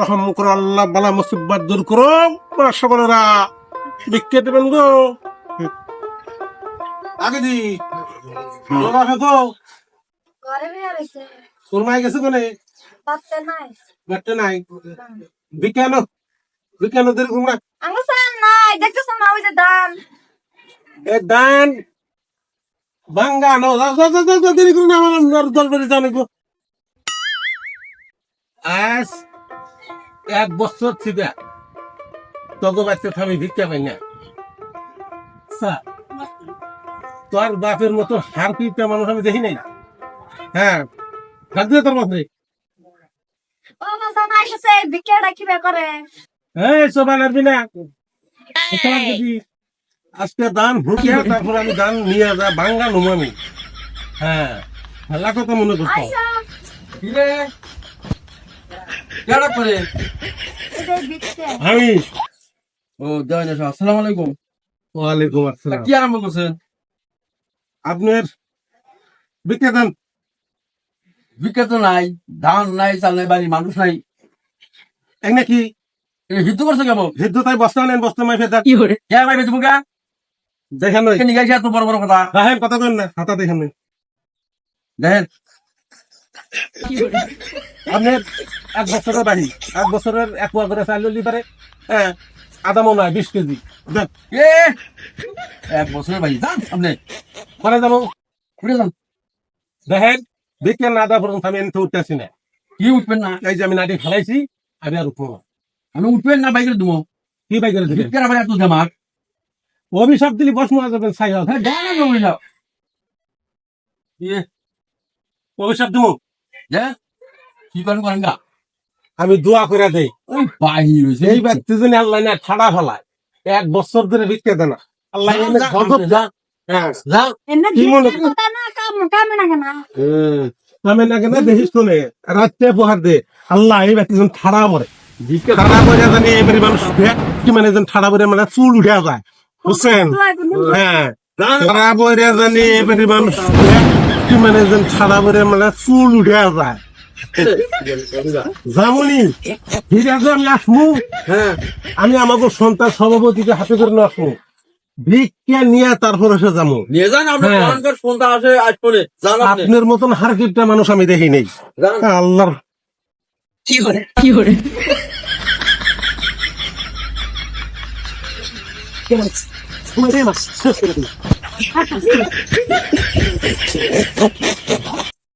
রহম করো আল্লাহ বালা মুসিবত দূর করো। সকলেরা বিক্রি দেবেন গো। আগে দি তোর মাই গেছে কোনে? নাই। বিজ্ঞানো বিজ্ঞানো তোমরা আমার নাই দেখতেছ না ওই যে দান? এ দান দেরি করুন আমার দরবারে আজ এক বছর থেকে বাচ্চা আমি ভিক্ষা পাই না। স্যার তোর বাপের মতো হার পিপটা মানুষ আমি দেখি নাই। হ্যাঁ ডাক তোর ও মাসান আইছে করে। এই সোবান আরবি না। এখানে যদি আজকে দান ঢুকে তারপর আমি দান নিয়ে যা বাঙ্গা নমু আমি। হ্যাঁ খেলা কথা মনে করতাম আইসা কিরে কেডা করে? আমি। ও জয় না আসসালামু আলাইকুম। ওয়ালাইকুম আসসালাম। কি আরম্ভ করছেন? আপনার দান বিখ্যাত নাই ধান নাই চাল নাই বাড়ি মানুষ নাই। এক নাকি? হিদ্ধ করছে কেমন? হিদ্ধ তাই বস্তা নেন বস্তা মাই ফেদার কে ভাই বেতু মুখা দেখেন নিয়ে গেছে এত বড় বড় কথা। কথা কেন না হাতা দেখেন এক বছরের বাড়ি এক বছরের এক পোয়া করে চাইল পারে। হ্যাঁ আদা মনে হয় বিশ কেজি। এ! এক বছরের ভাই যান আপনি। করে যাব। ঘুরে যান দেখেন বিকেল না পর্যন্ত আমি এনে উঠতেছি না। কি উঠবেন না? এই যে আমি নাটি ফেলাইছি আমি আর উঠবো না। আমি উঠবেন না বাইকের দুমো কি বাই করে দিবেন ভিক্ষার আবার এত জামাক অভিশাপ দিলি বস মারা যাবেন সাই হ্যাঁ যান না বলে যাও ইয়ে অভিশাপ দেবো? যে কি করেন করেন গা? আমি দোয়া করে দেই। ওই বাহির হয়েছে এই ব্যক্তি যেন আল্লাহ না ঠাড়া ফেলায়। এক বছর ধরে বিক্রি দেয় আল্লাহ যান, এনে গজব যান। হ্যাঁ। যাও কি মনে বিকতে না কাম কাম না। কেন আমি না কেন দেখিস তো নে রাত্রে পোহার দে। আল্লাহ এই ব্যক্তি যেন ঠাড়া মরে ভিক্ষা ঠাড়া জানি মানুষ কি মানে যেন ঠাড়া পরে মানে চুল উঠে যায়। বুঝছেন হ্যাঁ। ঠাড়া পরে জানি এবারে মানুষ কি মানে যেন ঠাড়া পরে মানে চুল উঠে যায়। ঠিক আছে আমি হ্যাঁ। আমি আমাকে সন্তান সভাপতিকে হাতে করে আসমু। ভিক্ষা নিয়ে তারপর এসে যাব নিয়ে যান আপনার হ্যাঁ। পরানকার ফোনটা আসে আজ পরে যান আপনি। আপনার মতন হারকিপটা মানুষ আমি